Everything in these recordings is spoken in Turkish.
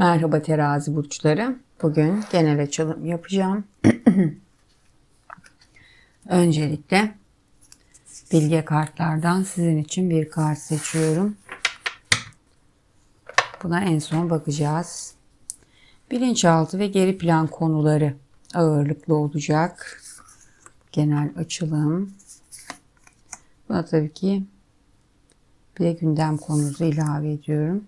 Merhaba terazi burçları. Bugün genel açılım yapacağım. Öncelikle bilge kartlardan sizin için bir kart seçiyorum. Buna en son bakacağız. Bilinçaltı ve geri plan konuları ağırlıklı olacak. Genel açılım. Buna tabii ki bir de gündem konusu ilave ediyorum.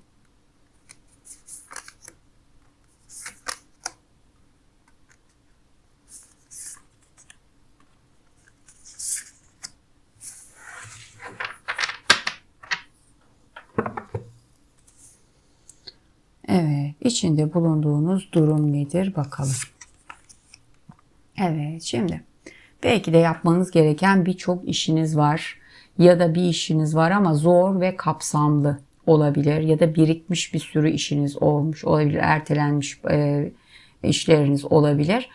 Evet, içinde bulunduğunuz durum nedir bakalım. Evet, şimdi belki de yapmanız gereken birçok işiniz var ya da bir işiniz var ama zor ve kapsamlı olabilir ya da birikmiş bir sürü işiniz olmuş olabilir, ertelenmiş e, işleriniz olabilir.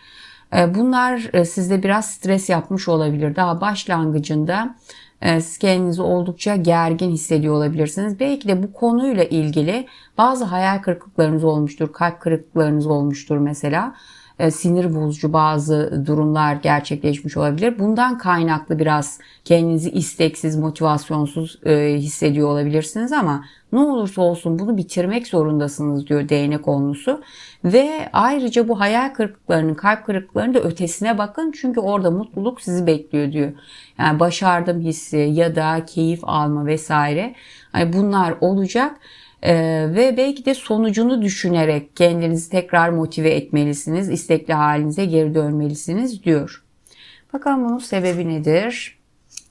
E, bunlar e, sizde biraz stres yapmış olabilir. Daha başlangıcında siz kendinizi oldukça gergin hissediyor olabilirsiniz. Belki de bu konuyla ilgili bazı hayal kırıklıklarınız olmuştur, kalp kırıklıklarınız olmuştur mesela. E, sinir bozucu bazı durumlar gerçekleşmiş olabilir. Bundan kaynaklı biraz kendinizi isteksiz, motivasyonsuz e, hissediyor olabilirsiniz ama ne olursa olsun bunu bitirmek zorundasınız diyor değnek onlusu. Ve ayrıca bu hayal kırıklıklarının, kalp kırıklıklarının da ötesine bakın. Çünkü orada mutluluk sizi bekliyor diyor. Yani başardım hissi ya da keyif alma vesaire. Yani bunlar olacak. Ee, ve belki de sonucunu düşünerek kendinizi tekrar motive etmelisiniz. istekli halinize geri dönmelisiniz diyor. Bakalım bunun sebebi nedir?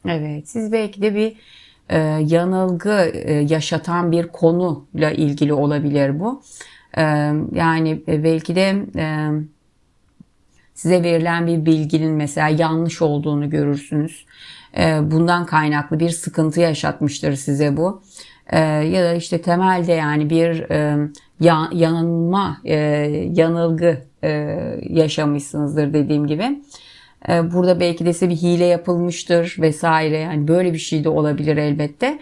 Evet siz belki de bir e, yanılgı e, yaşatan bir konuyla ilgili olabilir bu. E, yani belki de e, size verilen bir bilginin mesela yanlış olduğunu görürsünüz. E, bundan kaynaklı bir sıkıntı yaşatmıştır size bu. E, ya da işte temelde yani bir e, ya, yanılma, e, yanılgı e, yaşamışsınızdır dediğim gibi. E, burada belki de size bir hile yapılmıştır vesaire. Yani böyle bir şey de olabilir elbette.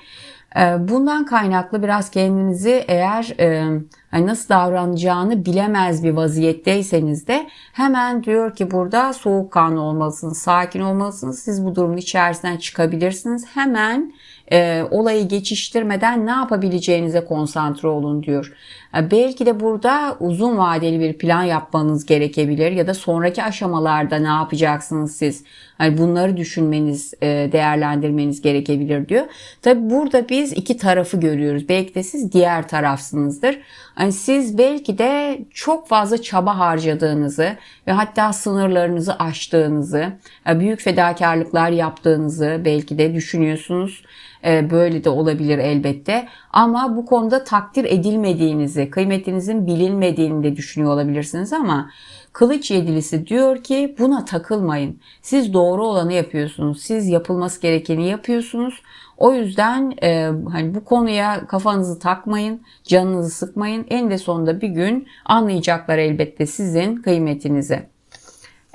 E, bundan kaynaklı biraz kendinizi eğer e, hani nasıl davranacağını bilemez bir vaziyetteyseniz de hemen diyor ki burada soğukkanlı olmalısınız, sakin olmalısınız. Siz bu durumun içerisinden çıkabilirsiniz. Hemen e, olayı geçiştirmeden ne yapabileceğinize konsantre olun diyor. E, belki de burada uzun vadeli bir plan yapmanız gerekebilir ya da sonraki aşamalarda ne yapacaksınız siz? Yani bunları düşünmeniz, e, değerlendirmeniz gerekebilir diyor. Tabi burada biz iki tarafı görüyoruz. Belki de siz diğer tarafsınızdır. Yani siz belki de çok fazla çaba harcadığınızı ve hatta sınırlarınızı aştığınızı, e, büyük fedakarlıklar yaptığınızı belki de düşünüyorsunuz. E, böyle de olabilir elbette. Ama bu konuda takdir edilmediğinizi, kıymetinizin bilinmediğini de düşünüyor olabilirsiniz ama Kılıç yedilisi diyor ki buna takılmayın. Siz doğru olanı yapıyorsunuz. Siz yapılması gerekeni yapıyorsunuz. O yüzden e, hani bu konuya kafanızı takmayın, canınızı sıkmayın. En de sonunda bir gün anlayacaklar elbette sizin kıymetinizi.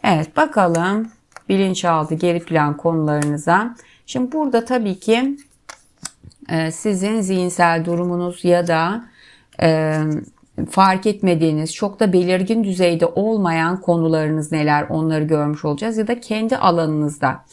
Evet bakalım bilinçaltı geri plan konularınıza. Şimdi burada tabii ki e, sizin zihinsel durumunuz ya da e, fark etmediğiniz, çok da belirgin düzeyde olmayan konularınız neler onları görmüş olacağız ya da kendi alanınızda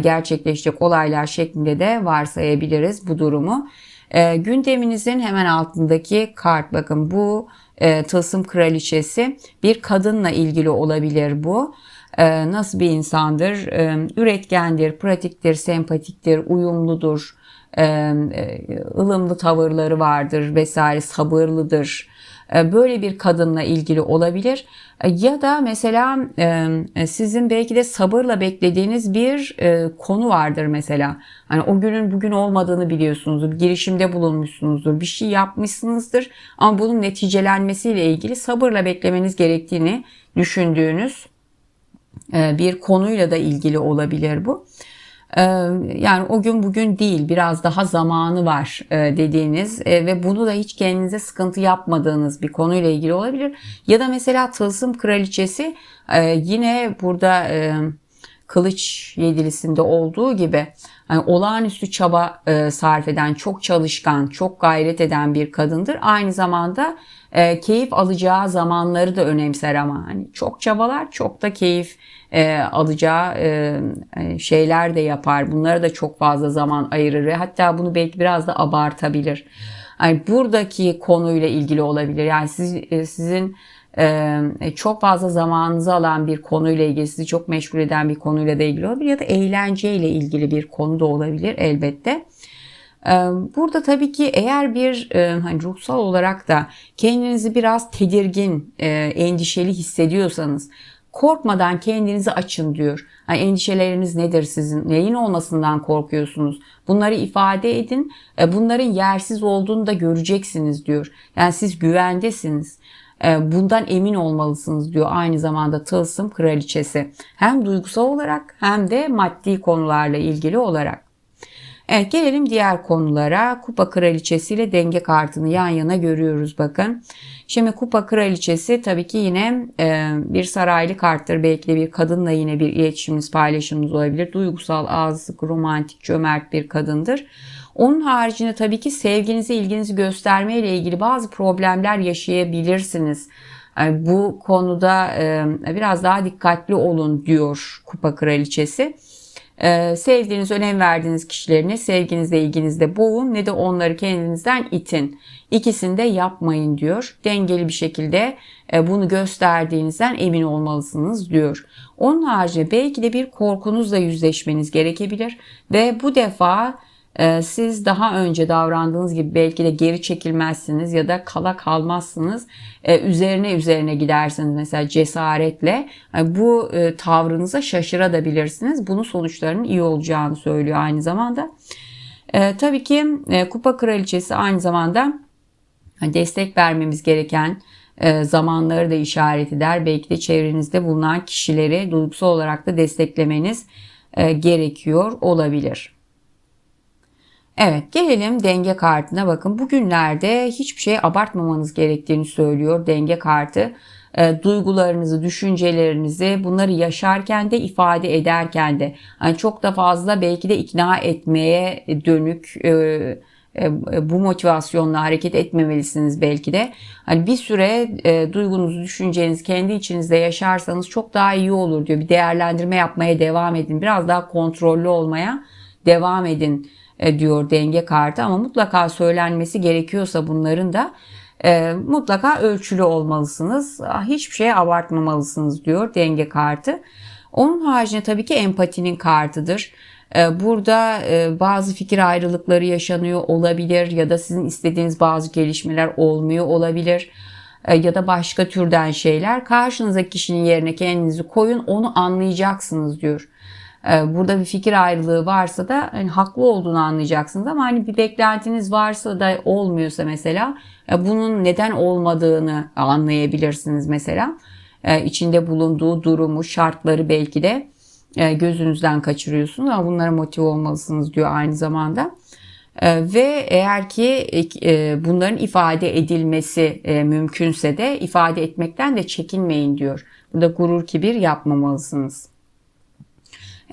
gerçekleşecek olaylar şeklinde de varsayabiliriz bu durumu. E, gündeminizin hemen altındaki kart bakın bu e, tılsım kraliçesi bir kadınla ilgili olabilir bu. E, nasıl bir insandır? E, üretkendir, pratiktir, sempatiktir, uyumludur, e, e ılımlı tavırları vardır vesaire, sabırlıdır e, böyle bir kadınla ilgili olabilir. E, ya da mesela e, sizin belki de sabırla beklediğiniz bir konu vardır mesela. Hani o günün bugün olmadığını biliyorsunuzdur. Girişimde bulunmuşsunuzdur. Bir şey yapmışsınızdır. Ama bunun neticelenmesiyle ilgili sabırla beklemeniz gerektiğini düşündüğünüz bir konuyla da ilgili olabilir bu. Ee, yani o gün bugün değil biraz daha zamanı var e, dediğiniz e, ve bunu da hiç kendinize sıkıntı yapmadığınız bir konuyla ilgili olabilir. Ya da mesela tılsım kraliçesi e, yine burada kılıç yedilisinde olduğu gibi hani olağanüstü çaba e, sarf eden, çok çalışkan, çok gayret eden bir kadındır. Aynı zamanda e, keyif alacağı zamanları da önemser ama hani çok çabalar, çok da keyif e, alacağı e, e, şeyler de yapar. Bunlara da çok fazla zaman ayırır hatta bunu belki biraz da abartabilir. Yani buradaki konuyla ilgili olabilir. Yani siz, e, sizin çok fazla zamanınızı alan bir konuyla ilgili, sizi çok meşgul eden bir konuyla da ilgili olabilir ya da eğlenceyle ilgili bir konu da olabilir elbette. E, burada tabii ki eğer bir hani ruhsal olarak da kendinizi biraz tedirgin, endişeli hissediyorsanız korkmadan kendinizi açın diyor. Yani endişeleriniz nedir sizin? Neyin olmasından korkuyorsunuz? Bunları ifade edin. Bunların yersiz olduğunu da göreceksiniz diyor. Yani siz güvendesiniz. E, bundan emin olmalısınız diyor aynı zamanda Tılsım Kraliçesi. Hem duygusal olarak hem de maddi konularla ilgili olarak. Evet gelelim diğer konulara. Kupa Kraliçesi ile denge kartını yan yana görüyoruz bakın. Şimdi Kupa Kraliçesi tabii ki yine e, bir saraylı karttır. Belki de bir kadınla yine bir iletişimimiz, paylaşımımız olabilir. Duygusal, ağzı romantik, cömert bir kadındır. Onun haricinde tabii ki sevginizi, ilginizi gösterme ile ilgili bazı problemler yaşayabilirsiniz. Yani bu konuda e, biraz daha dikkatli olun diyor Kupa Kraliçesi. Ee, sevdiğiniz, önem verdiğiniz kişilerini sevginizle, ilginizle boğun ne de onları kendinizden itin. İkisini de yapmayın diyor. Dengeli bir şekilde e, bunu gösterdiğinizden emin olmalısınız diyor. Onun haricinde belki de bir korkunuzla yüzleşmeniz gerekebilir ve bu defa siz daha önce davrandığınız gibi belki de geri çekilmezsiniz ya da kala kalmazsınız. Ee, üzerine üzerine gidersiniz mesela cesaretle. Bu e, tavrınıza şaşırabilirsiniz. Bunun sonuçlarının iyi olacağını söylüyor aynı zamanda. Ee, tabii ki e, Kupa Kraliçesi aynı zamanda destek vermemiz gereken e, zamanları da işaret eder. Belki de çevrenizde bulunan kişileri duygusal olarak da desteklemeniz gerekiyor olabilir. Evet gelelim denge kartına bakın. Bugünlerde hiçbir şey abartmamanız gerektiğini söylüyor denge kartı. E, duygularınızı, düşüncelerinizi bunları yaşarken de ifade ederken de yani çok da fazla belki de ikna etmeye dönük e, e, bu motivasyonla hareket etmemelisiniz belki de. Hani bir süre e, duygunuzu, düşüncenizi kendi içinizde yaşarsanız çok daha iyi olur diyor. Bir değerlendirme yapmaya devam edin. Biraz daha kontrollü olmaya devam edin diyor denge kartı ama mutlaka söylenmesi gerekiyorsa bunların da e, mutlaka ölçülü olmalısınız. Ah, hiçbir şeye abartmamalısınız diyor denge kartı. Onun haricinde tabii ki empatinin kartıdır. E, burada e, bazı fikir ayrılıkları yaşanıyor olabilir ya da sizin istediğiniz bazı gelişmeler olmuyor olabilir ya da başka türden şeyler. Karşınızdaki kişinin yerine kendinizi koyun onu anlayacaksınız diyor. Ee, burada bir fikir ayrılığı varsa da hani haklı olduğunu anlayacaksınız ama hani bir beklentiniz varsa da olmuyorsa mesela e, bunun neden olmadığını anlayabilirsiniz mesela. E, içinde bulunduğu durumu, şartları belki de e, gözünüzden kaçırıyorsunuz ama bunlara motive olmalısınız diyor aynı zamanda. Ve eğer ki bunların ifade edilmesi mümkünse de ifade etmekten de çekinmeyin diyor. Burada gurur kibir yapmamalısınız.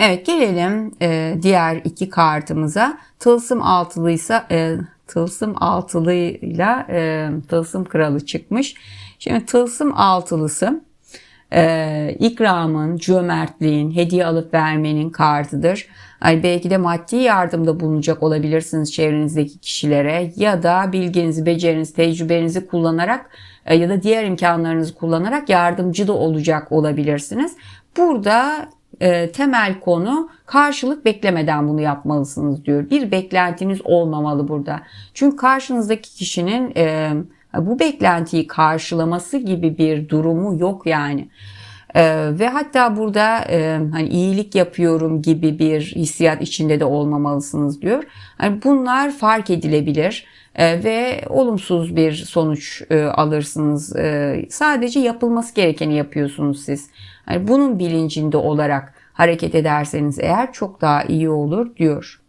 Evet gelelim e, diğer iki kartımıza. Tılsım altılıysa e, tılsım altılıyla e, tılsım kralı çıkmış. Şimdi tılsım altılısı e, ikramın, cömertliğin, hediye alıp vermenin kartıdır. Yani belki de maddi yardımda bulunacak olabilirsiniz çevrenizdeki kişilere ya da bilginizi, becerinizi, tecrübenizi kullanarak e, ya da diğer imkanlarınızı kullanarak yardımcı da olacak olabilirsiniz. Burada e, temel konu karşılık beklemeden bunu yapmalısınız diyor. Bir beklentiniz olmamalı burada. Çünkü karşınızdaki kişinin e, bu beklentiyi karşılaması gibi bir durumu yok yani. Ee, ve hatta burada e, hani iyilik yapıyorum gibi bir hissiyat içinde de olmamalısınız diyor. Yani bunlar fark edilebilir e, ve olumsuz bir sonuç e, alırsınız. E, sadece yapılması gerekeni yapıyorsunuz siz. Yani bunun bilincinde olarak hareket ederseniz eğer çok daha iyi olur diyor.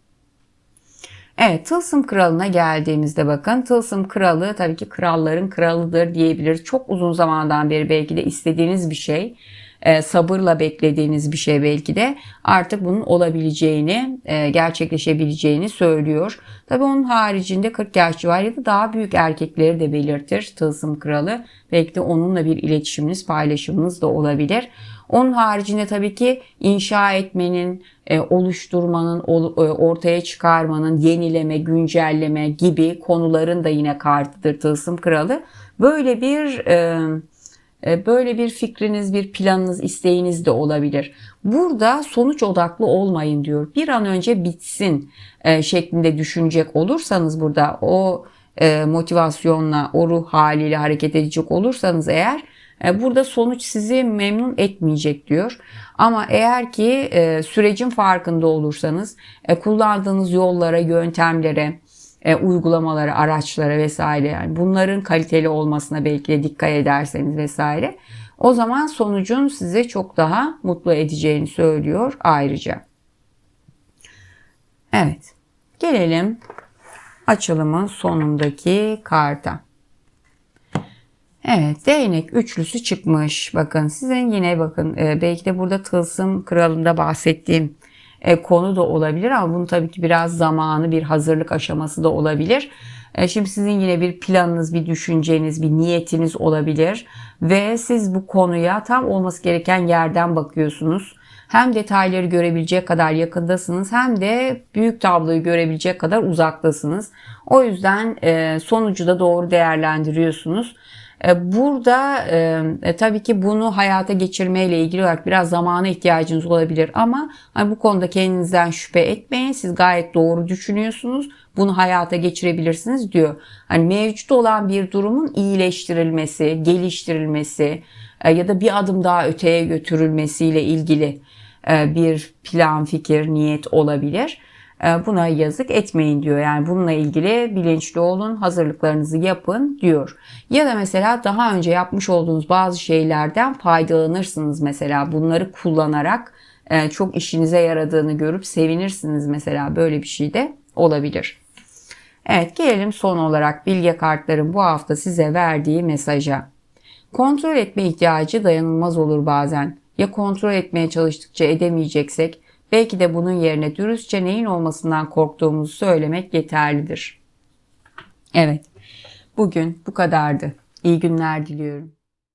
Evet Tılsım Kralı'na geldiğimizde bakın Tılsım Kralı tabii ki kralların kralıdır diyebiliriz. Çok uzun zamandan beri belki de istediğiniz bir şey e, sabırla beklediğiniz bir şey belki de artık bunun olabileceğini, e, gerçekleşebileceğini söylüyor. Tabii onun haricinde 40 yaş civarı ya da daha büyük erkekleri de belirtir Tılsım Kralı. Belki de onunla bir iletişiminiz, paylaşımınız da olabilir. Onun haricinde tabii ki inşa etmenin, e, oluşturmanın, ol, e, ortaya çıkarmanın, yenileme, güncelleme gibi konuların da yine kartıdır Tılsım Kralı. Böyle bir e, böyle bir fikriniz, bir planınız, isteğiniz de olabilir. Burada sonuç odaklı olmayın diyor. Bir an önce bitsin şeklinde düşünecek olursanız burada o motivasyonla, o ruh haliyle hareket edecek olursanız eğer burada sonuç sizi memnun etmeyecek diyor. Ama eğer ki e, sürecin farkında olursanız e, kullandığınız yollara, yöntemlere, uygulamalara, araçlara vesaire yani bunların kaliteli olmasına belki de dikkat ederseniz vesaire o zaman sonucun sizi çok daha mutlu edeceğini söylüyor ayrıca. Evet. Gelelim açılımın sonundaki karta. Evet değnek üçlüsü çıkmış. Bakın sizin yine bakın e, belki de burada tılsım kralında bahsettiğim e, konu da olabilir ama bunun tabii ki biraz zamanı bir hazırlık aşaması da olabilir. E, şimdi sizin yine bir planınız, bir düşünceniz, bir niyetiniz olabilir ve siz bu konuya tam olması gereken yerden bakıyorsunuz. Hem detayları görebilecek kadar yakındasınız hem de büyük tabloyu görebilecek kadar uzaktasınız. O yüzden sonucu da doğru değerlendiriyorsunuz. E, burada e, e, tabii ki bunu hayata geçirmeyle ilgili olarak biraz zamana ihtiyacınız olabilir ama hani bu konuda kendinizden şüphe etmeyin. Siz gayet doğru düşünüyorsunuz. Bunu hayata geçirebilirsiniz diyor. Hani mevcut olan bir durumun iyileştirilmesi, geliştirilmesi ya da bir adım daha öteye götürülmesiyle ilgili bir plan, fikir, niyet olabilir. E, buna yazık etmeyin diyor. Yani bununla ilgili bilinçli olun, hazırlıklarınızı yapın diyor. Ya da mesela daha önce yapmış olduğunuz bazı şeylerden faydalanırsınız mesela bunları kullanarak e, çok işinize yaradığını görüp sevinirsiniz mesela böyle bir şey de olabilir. Evet gelelim son olarak bilge kartların bu hafta size verdiği mesaja. Kontrol etme ihtiyacı dayanılmaz olur bazen. Ya kontrol etmeye çalıştıkça edemeyeceksek Belki de bunun yerine dürüstçe neyin olmasından korktuğumuzu söylemek yeterlidir. Evet, bugün bu kadardı. İyi günler diliyorum.